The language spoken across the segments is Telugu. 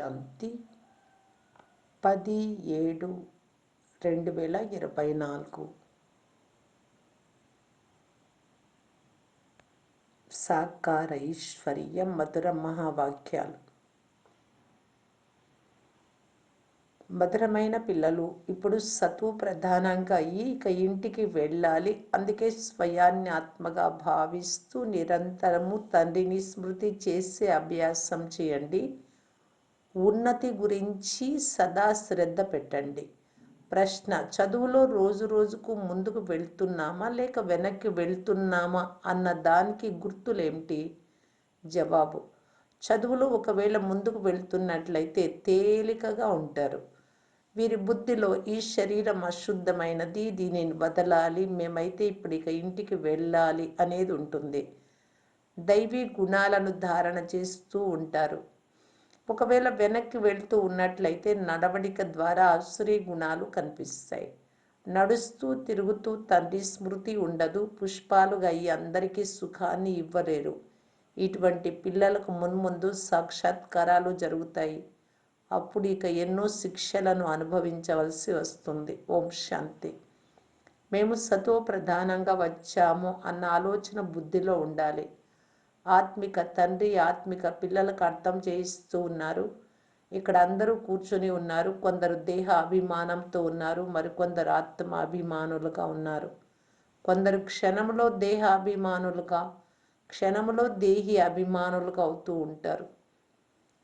శాంతి. పది ఏడు రెండు వేల ఇరవై నాలుగు. సాకార ఐశ్వర్య మధుర మహావాక్యాలు. మధురమైన పిల్లలు ఇప్పుడు సత్వ ప్రధానంగా అయ్యి ఇక ఇంటికి వెళ్ళాలి. అందుకే స్వయాన్ని ఆత్మగా భావిస్తూ నిరంతరము తండ్రిని స్మృతి చేసే అభ్యాసం చేయండి. ఉన్నతి గురించి సదా శ్రద్ధ పెట్టండి. ప్రశ్న చదువులో రోజు రోజుకు ముందుకు వెళ్తున్నామా? లేక వెనక్కి వెళ్తున్నామా? అన్న దానికి గుర్తులేమిటి? జవాబు చదువులో ఒకవేళ ముందుకు వెళ్తున్నట్లయితే తేలికగా ఉంటారు. వీరి బుద్ధిలో ఈ శరీరం అశుద్ధమైనది దీనిని వదలాలి మేమైతే ఇప్పుడు ఇక ఇంటికి వెళ్ళాలి అనేది ఉంటుంది. దైవీ గుణాలను ధారణ చేస్తూ ఉంటారు. ఒకవేళ వెనక్కి వెళ్తూ ఉన్నట్లయితే నడవడిక ద్వారా అసురీ గుణాలు కనిపిస్తాయి. నడుస్తూ తిరుగుతూ తండ్రి స్మృతి ఉండదు. పుష్పాలుగా అయ్యి అందరికీ సుఖాన్ని ఇవ్వలేరు. ఇటువంటి పిల్లలకు మున్ముందు సాక్షాత్కారాలు జరుగుతాయి. అప్పుడు ఇక ఎన్నో శిక్షలను అనుభవించవలసి వస్తుంది. ఓం శాంతి. మేము సతో ప్రధానంగా వచ్చాము అన్న ఆలోచన బుద్ధిలో ఉండాలి. ఆత్మిక తండ్రి ఆత్మిక పిల్లలకు అర్థం చేయిస్తూ ఉన్నారు. ఇక్కడ అందరూ కూర్చొని ఉన్నారు. కొందరు దేహ అభిమానంతో ఉన్నారు. మరికొందరు ఆత్మ అభిమానులుగా ఉన్నారు. కొందరు క్షణంలో దేహ అభిమానులుగా క్షణంలో దేహి అభిమానులుగా అవుతూ ఉంటారు.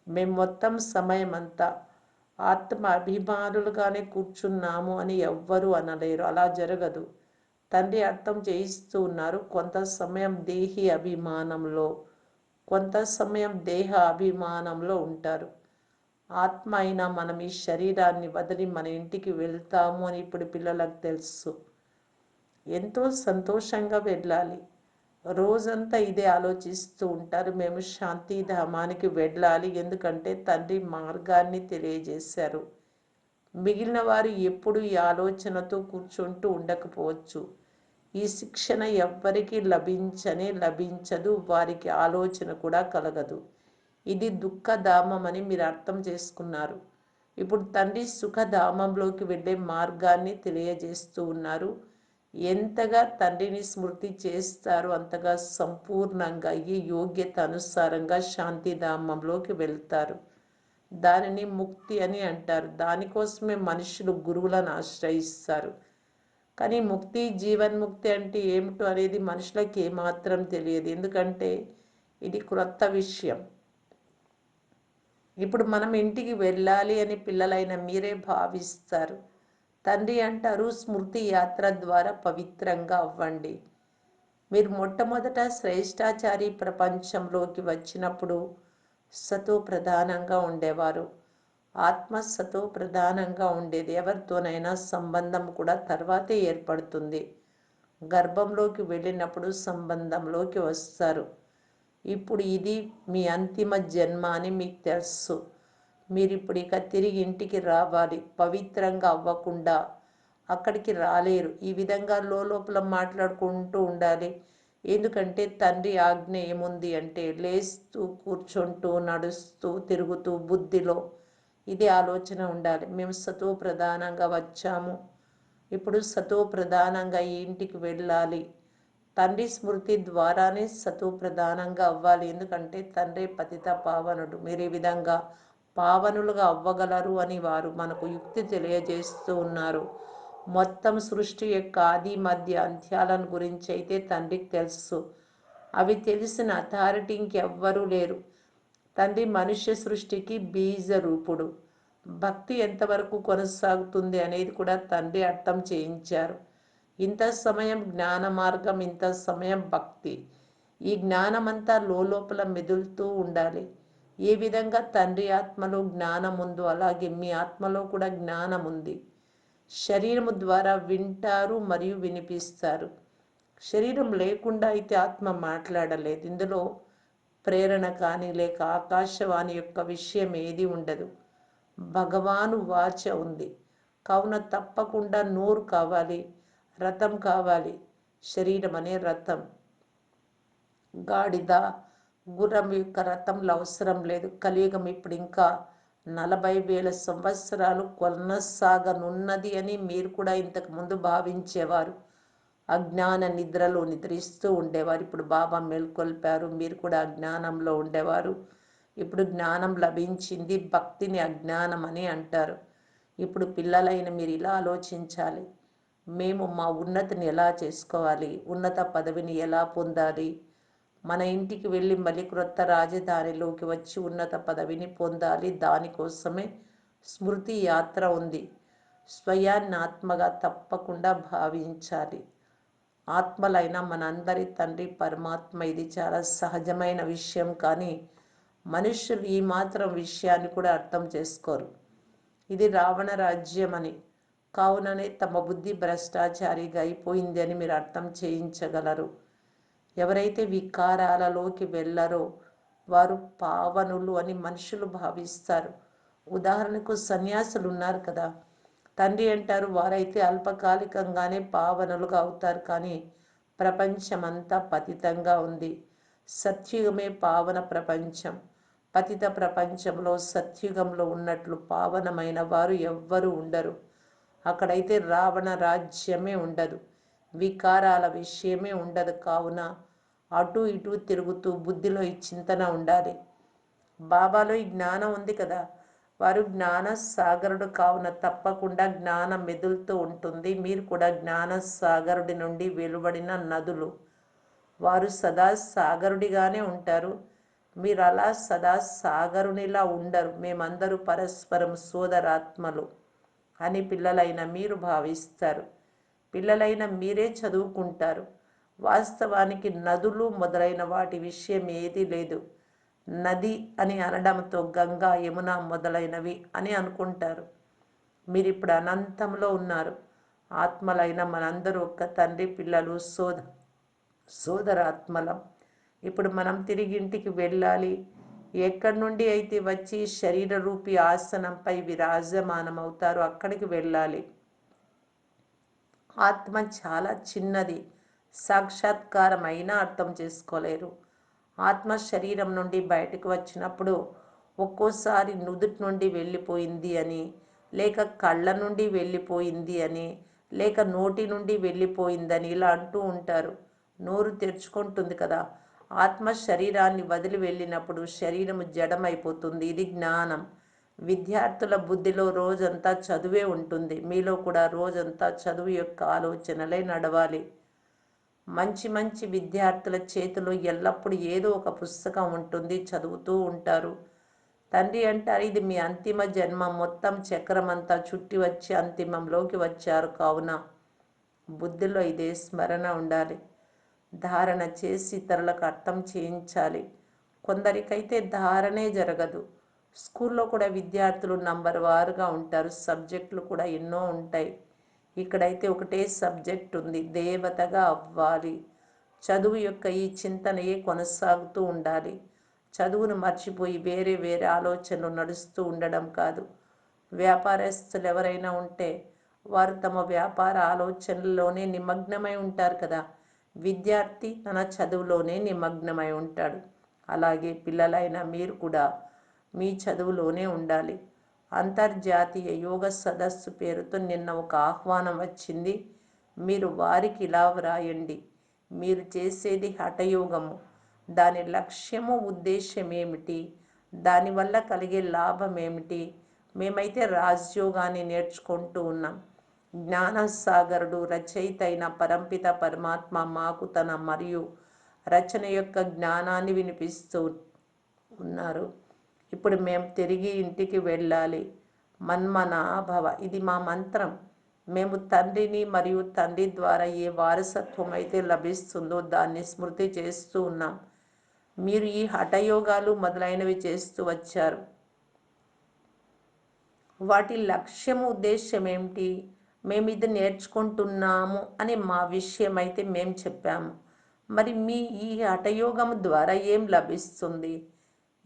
మేము మొత్తం సమయం అంతా ఆత్మ అభిమానులుగానే కూర్చున్నాము అని ఎవ్వరూ అనలేరు. అలా జరగదు. తండ్రి అర్థం చేయిస్తూ ఉన్నారు. కొంత సమయం దేహి అభిమానంలో కొంత సమయం దేహ అభిమానంలో ఉంటారు. ఆత్మ అయినా మనం ఈ శరీరాన్ని వదిలి మన ఇంటికి వెళ్తాము అని ఇప్పుడు పిల్లలకు తెలుసు. ఎంతో సంతోషంగా వెళ్ళాలి. రోజంతా ఇదే ఆలోచిస్తూ ఉంటారు. మేము శాంతిధామానికి వెళ్ళాలి. ఎందుకంటే తండ్రి మార్గాన్ని తెలియజేశారు. మిగిలిన వారు ఎప్పుడు ఈ ఆలోచనతో కూర్చుంటూ ఉండకపోవచ్చు. ఈ శిక్షణ ఎవ్వరికీ లభించనే లభించదు వారికి ఆలోచన కూడా కలగదు. ఇది దుఃఖధామం అని మీరు అర్థం చేసుకున్నారు. ఇప్పుడు తండ్రి సుఖధామంలోకి వెళ్ళే మార్గాన్ని తెలియజేస్తూ ఉన్నారు. ఎంతగా తండ్రిని స్మృతి చేస్తారో అంతగా సంపూర్ణంగా ఈ యోగ్యత అనుసారంగా శాంతిధామంలోకి వెళ్తారు. దానిని ముక్తి అని అంటారు. దానికోసమే మనుషులు గురువులను ఆశ్రయిస్తారు. కానీ ముక్తి జీవన్ముక్తి అంటే ఏమిటో అనేది మనుషులకి ఏమాత్రం తెలియదు. ఎందుకంటే ఇది క్రొత్త విషయం. ఇప్పుడు మనం ఇంటికి వెళ్ళాలి అని పిల్లలైన మీరే భావిస్తారు. తండ్రి అంటారు స్మృతి యాత్ర ద్వారా పవిత్రంగా అవ్వండి. మీరు మొట్టమొదట శ్రేష్టాచారి ప్రపంచంలోకి వచ్చినప్పుడు సతో ప్రధానంగా ఉండేవారు. ఆత్మ సతో ప్రధానంగా ఉండేది ఎవరితోనైనా సంబంధం కూడా తర్వాతే ఏర్పడుతుంది. గర్భంలోకి వెళ్ళినప్పుడు సంబంధంలోకి వస్తారు. ఇప్పుడు ఇది మీ అంతిమ జన్మ అని మీకు తెలుసు. మీరు ఇప్పుడు ఇక తిరిగి ఇంటికి రావాలి. పవిత్రంగా అవ్వకుండా అక్కడికి రాలేరు. ఈ విధంగా లోపల మాట్లాడుకుంటూ ఉండాలి. ఎందుకంటే తండ్రి ఆజ్ఞ ఏముంది అంటే లేస్తూ కూర్చుంటూ నడుస్తూ తిరుగుతూ బుద్ధిలో ఇదే ఆలోచన ఉండాలి. మేము సతో ప్రధానంగా వచ్చాము. ఇప్పుడు సతో ప్రధానంగా ఈ ఇంటికి వెళ్ళాలి. తండ్రి స్మృతి ద్వారానే సతో ప్రధానంగా అవ్వాలి. ఎందుకంటే తండ్రి పతిత పావనుడు. మీరు ఈ విధంగా పావనులుగా అవ్వగలరు అని వారు మనకు యుక్తి తెలియజేస్తూ ఉన్నారు. మొత్తం సృష్టి యొక్క ఆది మధ్య అంత్యాలను గురించి అయితే తండ్రికి తెలుసు. అవి తెలిసిన అథారిటీ ఇంకెవ్వరూ లేరు. తండ్రి మనుష్య సృష్టికి బీజ రూపుడు భక్తి ఎంతవరకు కొనసాగుతుంది అనేది కూడా తండ్రి అర్థం చేయించారు. ఇంత సమయం జ్ఞాన మార్గం ఇంత సమయం భక్తి. ఈ జ్ఞానమంతా లోపల మెదులుతూ ఉండాలి. ఏ విధంగా తండ్రి ఆత్మలో జ్ఞానం ఉందో అలాగే మీ ఆత్మలో కూడా జ్ఞానం ఉంది శరీరము ద్వారా వింటారు మరియు వినిపిస్తారు. శరీరం లేకుండా అయితే ఆత్మ మాట్లాడలేదు. ఇందులో ప్రేరణ కానీ లేక ఆకాశవాణి యొక్క విషయం ఏది ఉండదు. భగవాను వాచ ఉంది. కావున తప్పకుండా నోరు కావాలి రథం కావాలి. శరీరం అనే రథం. గాడిద గుర్రం యొక్క రథంలో అవసరం లేదు. కలియుగం ఇప్పుడు ఇంకా నలభై వేల సంవత్సరాలు కొనసాగనున్నది అని మీరు కూడా ఇంతకు ముందు భావించేవారు. అజ్ఞాన నిద్రలో నిద్రిస్తూ ఉండేవారు. ఇప్పుడు బాబా మేల్కొల్పారు. మీరు కూడా అజ్ఞానంలో ఉండేవారు. ఇప్పుడు జ్ఞానం లభించింది భక్తిని అజ్ఞానం అని అంటారు. ఇప్పుడు పిల్లలైన మీరు ఇలా ఆలోచించాలి. మేము మా ఉన్నతిని ఎలా చేసుకోవాలి? ఉన్నత పదవిని ఎలా పొందాలి? మన ఇంటికి వెళ్ళి మళ్ళీ క్రొత్త రాజధానిలోకి వచ్చి ఉన్నత పదవిని పొందాలి. దానికోసమే స్మృతి యాత్ర ఉంది. స్వయాన్నాత్మగా తప్పకుండా భావించాలి. ఆత్మలైన మనందరి తండ్రి పరమాత్మ ఇది చాలా సహజమైన విషయం. కానీ మనుషులు ఈ మాత్రం విషయాన్ని కూడా అర్థం చేసుకోరు. ఇది రావణ రాజ్యం అని. కావుననే తమ బుద్ధి భ్రష్టాచారిగా అయిపోయింది అని మీరు అర్థం చేయించగలరు. ఎవరైతే వికారాలలోకి వెళ్ళరో వారు పావనులు అని మనుషులు భావిస్తారు. ఉదాహరణకు సన్యాసులు ఉన్నారు కదా. తండ్రి అంటారు వారైతే అల్పకాలికంగానే పావనులుగా అవుతారు కానీ ప్రపంచమంతా పతితంగా ఉంది. సత్యుగమే పావన ప్రపంచం. పతిత ప్రపంచంలో సత్యుగంలో ఉన్నట్లు పావనమైన వారు ఎవ్వరూ ఉండరు. అక్కడైతే రావణ రాజ్యమే ఉండదు. వికారాల విషయమే ఉండదు కావున అటు ఇటు తిరుగుతూ బుద్ధిలో ఈ చింతన ఉండాలి. బాబాలో ఈ జ్ఞానం ఉంది కదా. వారు జ్ఞాన సాగరుడు కావున తప్పకుండా జ్ఞానం మెదులుతూ ఉంటుంది. మీరు కూడా జ్ఞాన సాగరుడి నుండి వెలువడిన నదులు. వారు సదా సాగరుడిగానే ఉంటారు. మీరు అలా సదా సాగరునిలా ఉండరు. మేమందరూ పరస్పరం సోదరాత్మలు అని పిల్లలైన మీరు భావిస్తారు. పిల్లలైన మీరే చదువుకుంటారు. వాస్తవానికి నదులు మొదలైన వాటి విషయం ఏదీ లేదు. నది అని అనడంతో గంగా యమున మొదలైనవి అని అనుకుంటారు. మీరు ఇప్పుడు అనంతంలో ఉన్నారు. ఆత్మలైన మనందరూ ఒక్క తండ్రి పిల్లలు సోద సోదరాత్మలం. ఇప్పుడు మనం తిరిగి ఇంటికి వెళ్ళాలి. ఎక్కడి నుండి అయితే వచ్చి శరీర రూపి ఆసనంపై విరాజమానం అవుతారు అక్కడికి వెళ్ళాలి. ఆత్మ చాలా చిన్నది. సాక్షాత్కారమైన అర్థం చేసుకోలేరు. ఆత్మ శరీరం నుండి బయటకు వచ్చినప్పుడు ఒక్కోసారి నుదుటి నుండి వెళ్ళిపోయింది అని లేక కళ్ళ నుండి వెళ్ళిపోయింది అని లేక నోటి నుండి వెళ్ళిపోయిందని ఇలా అంటూ ఉంటారు. నోరు తెరుచుకుంటుంది కదా. ఆత్మ శరీరాన్ని వదిలి వెళ్ళినప్పుడు శరీరము జడమైపోతుంది. ఇది జ్ఞానం. విద్యార్థుల బుద్ధిలో రోజంతా చదువే ఉంటుంది. మీలో కూడా రోజంతా చదువు యొక్క ఆలోచనలే నడవాలి. మంచి మంచి విద్యార్థుల చేతిలో ఎల్లప్పుడూ ఏదో ఒక పుస్తకం ఉంటుంది. చదువుతూ ఉంటారు. తండ్రి అంటారు ఇది మీ అంతిమ జన్మ. మొత్తం చక్రం అంతా చుట్టి వచ్చి అంతిమంలోకి వచ్చారు కావున బుద్ధిలో ఇదే స్మరణ ఉండాలి. ధారణ చేసి ఇతరులకు అర్థం చేయించాలి. కొందరికైతే ధారణే జరగదు. స్కూల్లో కూడా విద్యార్థులు నంబర్ వారుగా ఉంటారు. సబ్జెక్టులు కూడా ఎన్నో ఉంటాయి. ఇక్కడైతే ఒకటే సబ్జెక్ట్ ఉంది. దేవతగా అవ్వాలి. చదువు యొక్క ఈ చింతనయే కొనసాగుతూ ఉండాలి. చదువును మర్చిపోయి వేరే వేరే ఆలోచనలు నడుస్తూ ఉండడం కాదు. వ్యాపారస్తులు ఎవరైనా ఉంటే వారు తమ వ్యాపార ఆలోచనల్లోనే నిమగ్నమై ఉంటారు కదా. విద్యార్థి తన చదువులోనే నిమగ్నమై ఉంటాడు. అలాగే పిల్లలైన మీరు కూడా మీ చదువులోనే ఉండాలి. అంతర్జాతీయ యోగ సదస్సు పేరుతో నిన్న ఒక ఆహ్వానం వచ్చింది. మీరు వారికి ఇలా వ్రాయండి. మీరు చేసేది హఠయోగము. దాని లక్ష్యము ఉద్దేశం ఏమిటి దానివల్ల కలిగే లాభం ఏమిటి మేమైతే రాజయోగాన్ని నేర్చుకుంటూ ఉన్నాం. జ్ఞానసాగరుడు రచయిత అయిన పరంపిత పరమాత్మ మాకు తన మరియు రచన యొక్క జ్ఞానాన్ని వినిపిస్తూ ఉన్నారు. ఇప్పుడు మేము తిరిగి ఇంటికి వెళ్ళాలి. మన్మనాభవ. ఇది మా మంత్రం. మేము తండ్రిని మరియు తండ్రి ద్వారా ఏ వారసత్వం అయితే లభిస్తుందో దాన్ని స్మృతి చేస్తూ ఉన్నాం. మీరు ఈ హఠయోగాలు మొదలైనవి చేస్తూ వచ్చారు. వాటి లక్ష్యం ఉద్దేశం ఏమిటి మేము ఇది నేర్చుకుంటున్నాము అని మా విషయం అయితే మేము చెప్పాము. మరి మీ ఈ హఠయోగం ద్వారా ఏం లభిస్తుంది?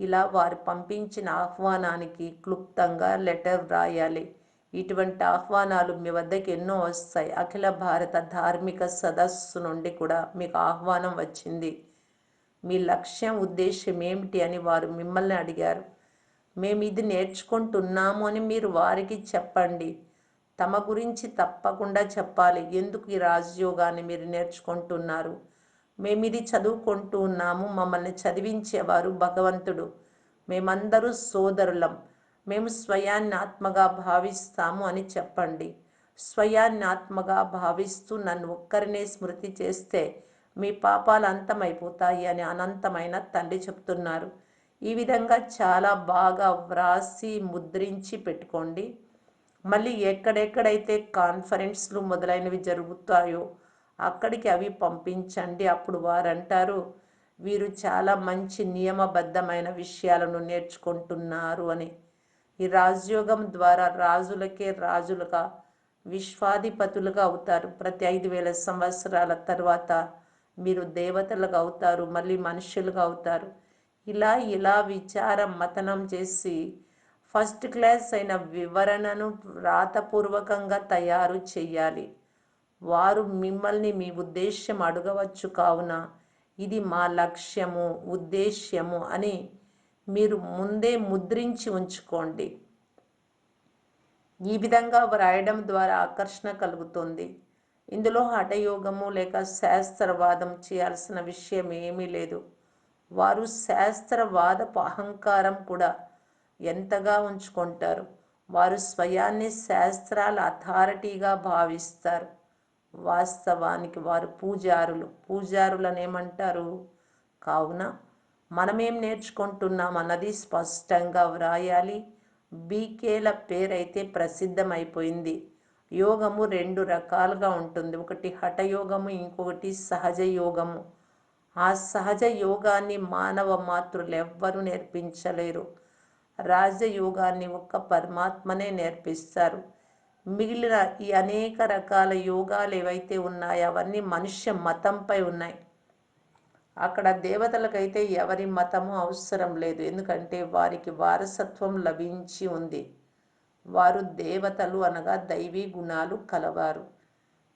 ఇలా వారు పంపించిన ఆహ్వానానికి క్లుప్తంగా లెటర్ వ్రాయాలి. ఇటువంటి ఆహ్వానాలు మీ వద్దకు ఎన్నో వస్తాయి. అఖిల భారత ధార్మిక సదస్సు నుండి కూడా మీకు ఆహ్వానం వచ్చింది. మీ లక్ష్యం ఉద్దేశం ఏమిటి అని వారు మిమ్మల్ని అడిగారు. మేము ఇది నేర్చుకుంటున్నాము అని మీరు వారికి చెప్పండి. తమ గురించి తప్పకుండా చెప్పాలి. ఎందుకు ఈ రాజయోగాన్ని మీరు నేర్చుకుంటున్నారు? మేము ఇది చదువుకుంటూ ఉన్నాము. మమ్మల్ని చదివించేవారు భగవంతుడు. మేమందరూ సోదరులం. మేము స్వయాన్ని ఆత్మగా భావిస్తాము అని చెప్పండి. స్వయాన్ని ఆత్మగా భావిస్తూ నన్ను ఒక్కరినే స్మృతి చేస్తే మీ పాపాలు అంతమైపోతాయి అని అనంతమైన తండ్రి చెప్తున్నారు. ఈ విధంగా చాలా బాగా వ్రాసి ముద్రించి పెట్టుకోండి. మళ్ళీ ఎక్కడెక్కడైతే కాన్ఫరెన్స్లు మొదలైనవి జరుగుతాయో అక్కడికి అవి పంపించండి అప్పుడు వారంటారు. వీరు చాలా మంచి నియమబద్ధమైన విషయాలను నేర్చుకుంటున్నారు అని. ఈ రాజయోగం ద్వారా రాజులకే రాజులుగా విశ్వాధిపతులుగా అవుతారు. ప్రతి ఐదు వేల సంవత్సరాల తర్వాత మీరు దేవతలుగా అవుతారు మళ్ళీ మనుషులుగా అవుతారు. ఇలా ఇలా విచారం మతనం చేసి ఫస్ట్ క్లాస్ అయిన వివరణను వ్రాతపూర్వకంగా తయారు చేయాలి. వారు మిమ్మల్ని మీ ఉద్దేశ్యం అడగవచ్చు కావున. ఇది మా లక్ష్యము ఉద్దేశ్యము అని మీరు ముందే ముద్రించి ఉంచుకోండి. ఈ విధంగా వ్రాయడం ద్వారా ఆకర్షణ కలుగుతుంది. ఇందులో హఠయోగము లేక శాస్త్రవాదం చేయాల్సిన విషయం ఏమీ లేదు. వారు శాస్త్రవాదపు అహంకారం కూడా ఎంతగా ఉంచుకుంటారు? వారు స్వయాన్ని శాస్త్రాల అథారిటీగా భావిస్తారు. వాస్తవానికి వారు పూజారులు. పూజారులను ఏమంటారు కావున మనమేం నేర్చుకుంటున్నాం అన్నది స్పష్టంగా వ్రాయాలి. బీకేల పేరైతే ప్రసిద్ధమైపోయింది. యోగము రెండు రకాలుగా ఉంటుంది. ఒకటి హఠయోగము ఇంకొకటి సహజ యోగము ఆ సహజ యోగాన్ని మానవ మాతృలు ఎవ్వరూ నేర్పించలేరు. రాజయోగాన్ని ఒక్క పరమాత్మనే నేర్పిస్తారు. మిగిలిన ఈ అనేక రకాల యోగాలు ఏవైతే ఉన్నాయో అవన్నీ మనుష్య మతంపై ఉన్నాయి. అక్కడ దేవతలకైతే ఎవరి మతము అవసరం లేదు. ఎందుకంటే వారికి వారసత్వం లభించి ఉంది. వారు దేవతలు అనగా దైవీ గుణాలు కలవారు.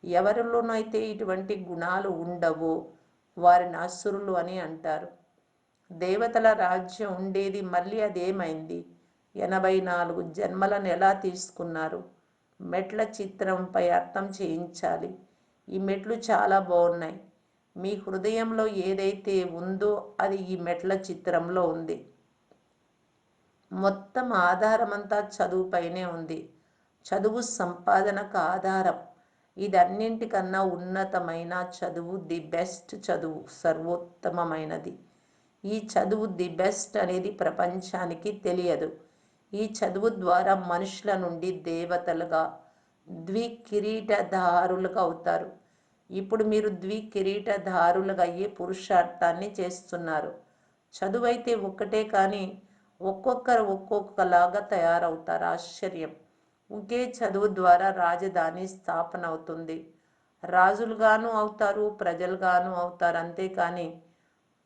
ఎవరిలోనైతే ఇటువంటి గుణాలు ఉండవో వారిని అసురులు అని అంటారు. దేవతల రాజ్యం ఉండేది మళ్ళీ అదేమైంది? ఎనభై నాలుగు జన్మలను ఎలా తీసుకున్నారు? మెట్ల చిత్రంపై అర్థం చేయించాలి. ఈ మెట్లు చాలా బాగున్నాయి. మీ హృదయంలో ఏదైతే ఉందో అది ఈ మెట్ల చిత్రంలో ఉంది. మొత్తం ఆధారమంతా చదువుపైనే ఉంది. చదువు సంపాదనకు ఆధారం. ఇది అన్నింటికన్నా ఉన్నతమైన చదువు ది బెస్ట్ చదువు సర్వోత్తమమైనది. ఈ చదువు ది బెస్ట్ అనేది ప్రపంచానికి తెలియదు. ఈ చదువు ద్వారా మనుషుల నుండి దేవతలుగా ద్వికిరీటధారులుగా అవుతారు. ఇప్పుడు మీరు ద్వికిరీటధారులుగా అయ్యే పురుషార్థాన్ని చేస్తున్నారు. చదువు అయితే ఒక్కటే కానీ ఒక్కొక్కరు ఒక్కొక్కలాగా తయారవుతారు. ఆశ్చర్యం. ఒకే చదువు ద్వారా రాజధాని స్థాపన అవుతుంది. రాజులుగాను అవుతారు ప్రజలుగాను అవుతారు. అంతేకాని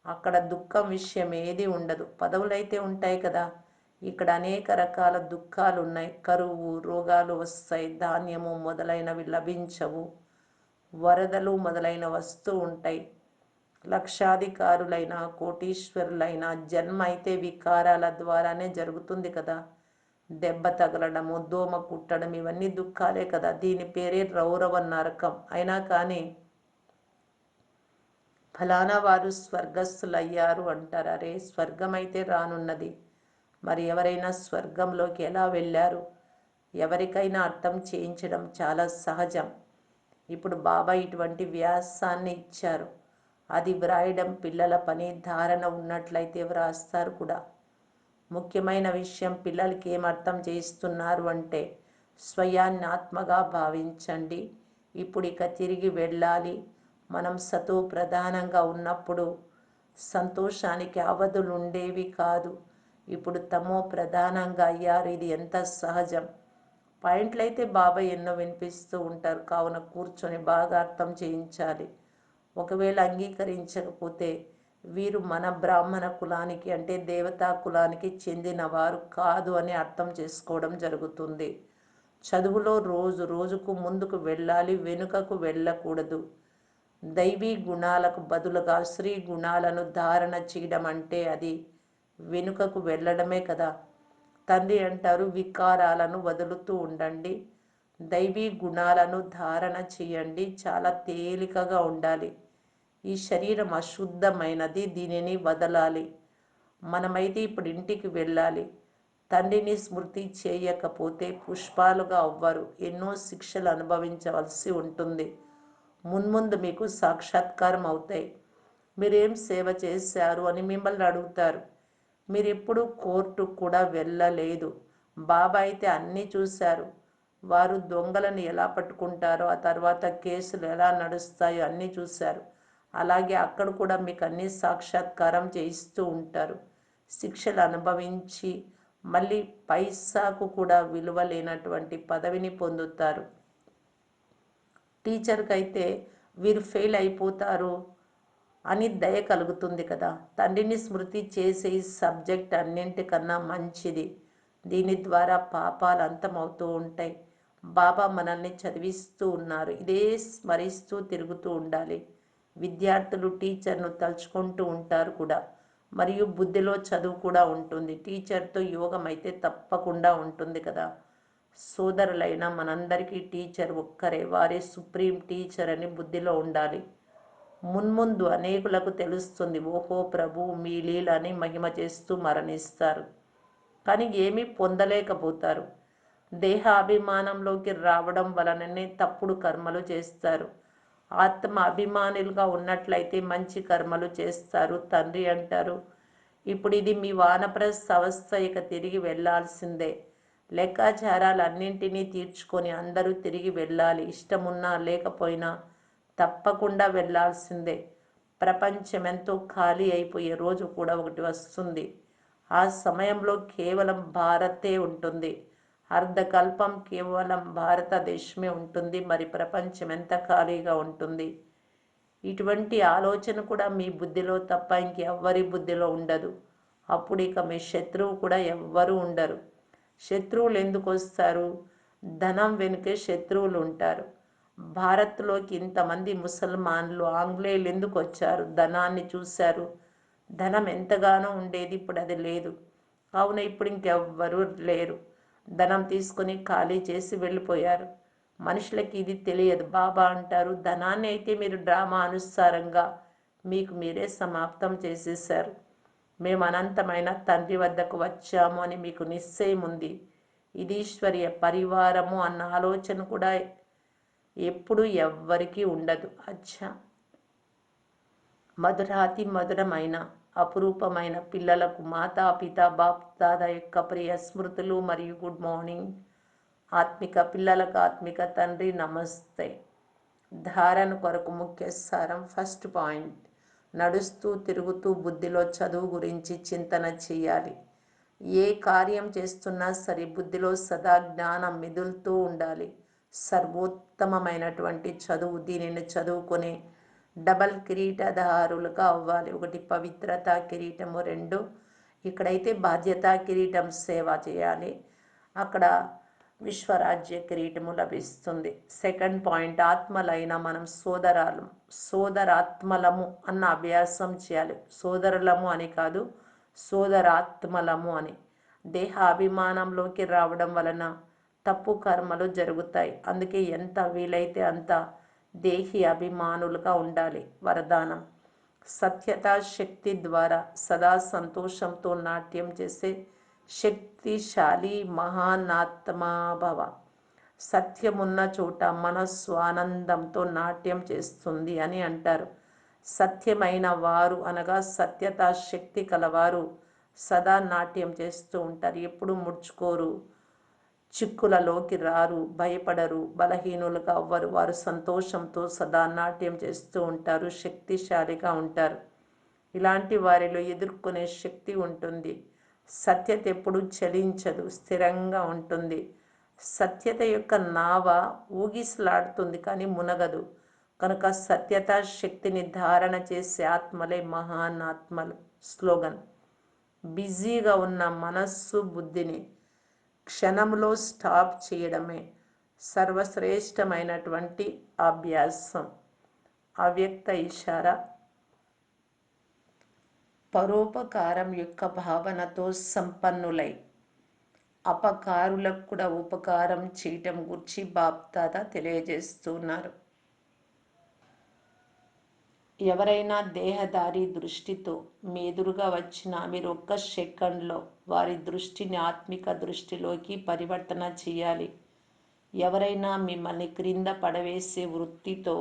అక్కడ దుఃఖం విషయం ఏది ఉండదు. పదవులైతే ఉంటాయి కదా. ఇక్కడ అనేక రకాల దుఃఖాలు ఉన్నాయి కరువు రోగాలు వస్తాయి. ధాన్యము మొదలైనవి లభించవు. వరదలు మొదలైన వస్తూ ఉంటాయి. లక్షాధికారులైన కోటీశ్వరులైన జన్మ అయితే వికారాల ద్వారానే జరుగుతుంది కదా. దెబ్బ తగలడము దోమ కుట్టడం ఇవన్నీ దుఃఖాలే కదా. దీని పేరే రౌరవ నరకం. అయినా కానీ ఫలానా వారు స్వర్గస్థులయ్యారు అంటారు. అరే స్వర్గం అయితే రానున్నది. మరి ఎవరైనా స్వర్గంలోకి ఎలా వెళ్ళారు? ఎవరికైనా అర్థం చేయించడం చాలా సహజం. ఇప్పుడు బాబా ఇటువంటి వ్యాసాన్ని ఇచ్చారు. అది వ్రాయడం పిల్లల పని ధారణ ఉన్నట్లయితే వ్రాస్తారు కూడా. ముఖ్యమైన విషయం పిల్లలకి ఏం అర్థం చేయిస్తున్నారు అంటే స్వయాన్ని ఆత్మగా భావించండి. ఇప్పుడు ఇక తిరిగి వెళ్ళాలి. మనం సతో ప్రధానంగా ఉన్నప్పుడు సంతోషానికి అవధులు ఉండేవి కాదు. ఇప్పుడు తమో ప్రధానంగా అయ్యారు. ఇది ఎంత సహజం? పాయింట్లు అయితే బాబా ఎన్నో వినిపిస్తూ ఉంటారు. కావున కూర్చొని బాగా అర్థం చేయించాలి. ఒకవేళ అంగీకరించకపోతే వీరు మన బ్రాహ్మణ కులానికి అంటే దేవతా కులానికి చెందినవారు కాదు అని అర్థం చేసుకోవడం జరుగుతుంది. చదువులో రోజు రోజుకు ముందుకు వెళ్ళాలి వెనుకకు వెళ్ళకూడదు. దైవీ గుణాలకు బదులుగా శ్రీ గుణాలను ధారణ చేయడం అంటే అది వెనుకకు వెళ్ళడమే కదా. తండ్రి అంటారు వికారాలను వదులుతూ ఉండండి. దైవీ గుణాలను ధారణ చేయండి. చాలా తేలికగా ఉండాలి. ఈ శరీరం అశుద్ధమైనది. దీనిని వదలాలి. మనమైతే ఇప్పుడు ఇంటికి వెళ్ళాలి. తండ్రిని స్మృతి చేయకపోతే పుష్పాలుగా అవ్వరు. ఎన్నో శిక్షలు అనుభవించవలసి ఉంటుంది. మున్ముందు మీకు సాక్షాత్కారం అవుతాయి. మీరేం సేవ చేశారు అని మిమ్మల్ని అడుగుతారు. మీరెప్పుడు కోర్టుకు కోర్టు కూడా వెళ్ళలేదు. బాబా అయితే అన్నీ చూశారు. వారు దొంగలను ఎలా పట్టుకుంటారో ఆ తర్వాత కేసులు ఎలా నడుస్తాయో అన్నీ చూశారు. అలాగే అక్కడ కూడా మీకు అన్ని సాక్షాత్కారం చేయిస్తూ ఉంటారు. శిక్షలు అనుభవించి మళ్ళీ పైసాకు కూడా విలువ లేనటువంటి పదవిని పొందుతారు. టీచర్కి అయితే వీరు ఫెయిల్ అయిపోతారు. అని దయ కలుగుతుంది కదా. తండ్రిని స్మృతి చేసే ఈ సబ్జెక్ట్ అన్నింటికన్నా మంచిది. దీని ద్వారా పాపాలు అంతమవుతూ ఉంటాయి. బాబా మనల్ని చదివిస్తూ ఉన్నారు. ఇదే స్మరిస్తూ తిరుగుతూ ఉండాలి. విద్యార్థులు టీచర్ను తలుచుకుంటూ ఉంటారు కూడా. మరియు బుద్ధిలో చదువు కూడా ఉంటుంది. టీచర్తో యోగం అయితే తప్పకుండా ఉంటుంది కదా. సోదరులైన మనందరికీ టీచర్ ఒక్కరే. వారే సుప్రీం టీచర్ అని బుద్ధిలో ఉండాలి. మున్ముందు అనేకులకు తెలుస్తుంది ఓహో ప్రభు మీ లీలని మహిమ చేస్తూ మరణిస్తారు. కానీ ఏమీ పొందలేకపోతారు. దేహాభిమానంలోకి రావడం వలననే తప్పుడు కర్మలు చేస్తారు. ఆత్మ అభిమానులుగా ఉన్నట్లయితే మంచి కర్మలు చేస్తారు తండ్రి అంటారు. ఇప్పుడు ఇది మీ వానప్రస్థ అవస్థ ఇక తిరిగి వెళ్ళాల్సిందే లెక్కాచారాలన్నింటినీ తీర్చుకొని అందరూ తిరిగి వెళ్ళాలి. ఇష్టమున్నా లేకపోయినా తప్పకుండా వెళ్ళాల్సిందే. ప్రపంచం ఎంతో ఖాళీ అయిపోయే రోజు కూడా ఒకటి వస్తుంది. ఆ సమయంలో కేవలం భారతే ఉంటుంది. అర్ధకల్పం కేవలం భారతదేశమే ఉంటుంది. మరి ప్రపంచం ఎంత ఖాళీగా ఉంటుంది? ఇటువంటి ఆలోచన కూడా మీ బుద్ధిలో తప్ప ఇంకెవ్వరి బుద్ధిలో ఉండదు. అప్పుడు ఇక మీ శత్రువు కూడా ఎవ్వరూ ఉండరు. శత్రువులు ఎందుకు వస్తారు? ధనం వెనుకే శత్రువులు ఉంటారు. భారత్లోకి ఇంతమంది ముసల్మాన్లు ఆంగ్లేయులు ఎందుకు వచ్చారు? ధనాన్ని చూశారు. ధనం ఎంతగానో ఉండేది ఇప్పుడు అది లేదు. కావున ఇప్పుడు ఇంకెవ్వరూ లేరు. ధనం తీసుకొని ఖాళీ చేసి వెళ్ళిపోయారు. మనుషులకి ఇది తెలియదు. బాబా అంటారు ధనాన్ని అయితే మీరు డ్రామా అనుసారంగా మీకు మీరే సమాప్తం చేసేశారు. మేము అనంతమైన తండ్రి వద్దకు వచ్చాము అని మీకు నిశ్చయం ఉంది ఇది ఈశ్వర్య పరివారము అన్న ఆలోచన కూడా ఎప్పుడు ఎవ్వరికీ ఉండదు. అచ్చా! మధురాతి మధురమైన అపురూపమైన పిల్లలకు మాతా పిత బాప్ దాదా యొక్క ప్రియ స్మృతులు మరియు గుడ్ మార్నింగ్ ఆత్మిక పిల్లలకు ఆత్మిక తండ్రి నమస్తే. ధారణ కొరకు ముఖ్య సారం ఫస్ట్ పాయింట్ నడుస్తూ తిరుగుతూ బుద్ధిలో చదువు గురించి చింతన చేయాలి. ఏ కార్యం చేస్తున్నా సరే బుద్ధిలో సదా జ్ఞానం మిదులుతూ ఉండాలి. సర్వోత్తమమైనటువంటి చదువు దీనిని చదువుకొని డబల్ కిరీటధారులుగా అవ్వాలి. ఒకటి పవిత్రత కిరీటము రెండు ఇక్కడైతే బాధ్యత కిరీటం సేవ చేయాలి. అక్కడ విశ్వరాజ్య కిరీటము లభిస్తుంది. సెకండ్ పాయింట్ ఆత్మలైన మనం సోదరాలు సోదరాత్మలము అన్న అభ్యాసం చేయాలి. సోదరులము అని కాదు సోదరాత్మలము అని. దేహాభిమానంలోకి రావడం వలన తప్పు కర్మలు జరుగుతాయి. అందుకే ఎంత వీలైతే అంత దేహి అభిమానులుగా ఉండాలి. వరదానం. సత్యత శక్తి ద్వారా సదా సంతోషంతో నాట్యం చేసే శక్తిశాలి మహానాత్మాభవ. సత్యమున్న చోట మనస్సు ఆనందంతో నాట్యం చేస్తుంది అని అంటారు. సత్యమైన వారు అనగా సత్యత శక్తి కలవారు. సదా నాట్యం చేస్తూ ఉంటారు. ఎప్పుడు ముడుచుకోరు. చిక్కులలోకి రారు భయపడరు బలహీనులుగా అవ్వరు. వారు సంతోషంతో సదా నాట్యం చేస్తూ ఉంటారు శక్తిశాలిగా ఉంటారు. ఇలాంటి వారిలో ఎదుర్కొనే శక్తి ఉంటుంది. సత్యత ఎప్పుడు చలించదు స్థిరంగా ఉంటుంది. సత్యత యొక్క నావ ఊగిసలాడుతుంది కానీ మునగదు. కనుక సత్యత శక్తిని ధారణ చేసే ఆత్మలే మహాన్ ఆత్మలు స్లోగన్. బిజీగా ఉన్న మనస్సు బుద్ధిని క్షణంలో స్టాప్ చేయడమే సర్వశ్రేష్టమైనటువంటి అభ్యాసం. అవ్యక్త ఇషారా. పరోపకారం యొక్క భావనతో సంపన్నులై. అపకారులకు కూడా ఉపకారం చేయటం గురించి బాప్తాత తెలియజేస్తున్నారు. ఎవరైనా దేహదారి దృష్టితో మీ ఎదురుగా వచ్చినా మీరు ఒక్క సెకండ్లో వారి దృష్టిని ఆత్మిక దృష్టిలోకి పరివర్తన చేయాలి. ఎవరైనా మిమ్మల్ని క్రింద పడవేసే వృత్తితో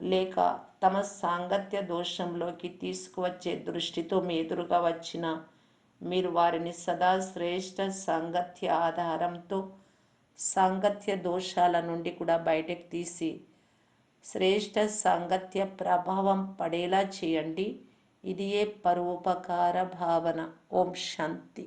లేక తమ సాంగత్య దోషంలోకి తీసుకువచ్చే దృష్టితో మీ ఎదురుగా వచ్చిన మీరు వారిని సదా శ్రేష్ట సాంగత్య ఆధారంతో సాంగత్య దోషాల నుండి కూడా బయటకు తీసి శ్రేష్ఠ సాంగత్య ప్రభావం పడేలా చేయండి. ఇది ఏ పరోపకార భావన. ఓం శాంతి.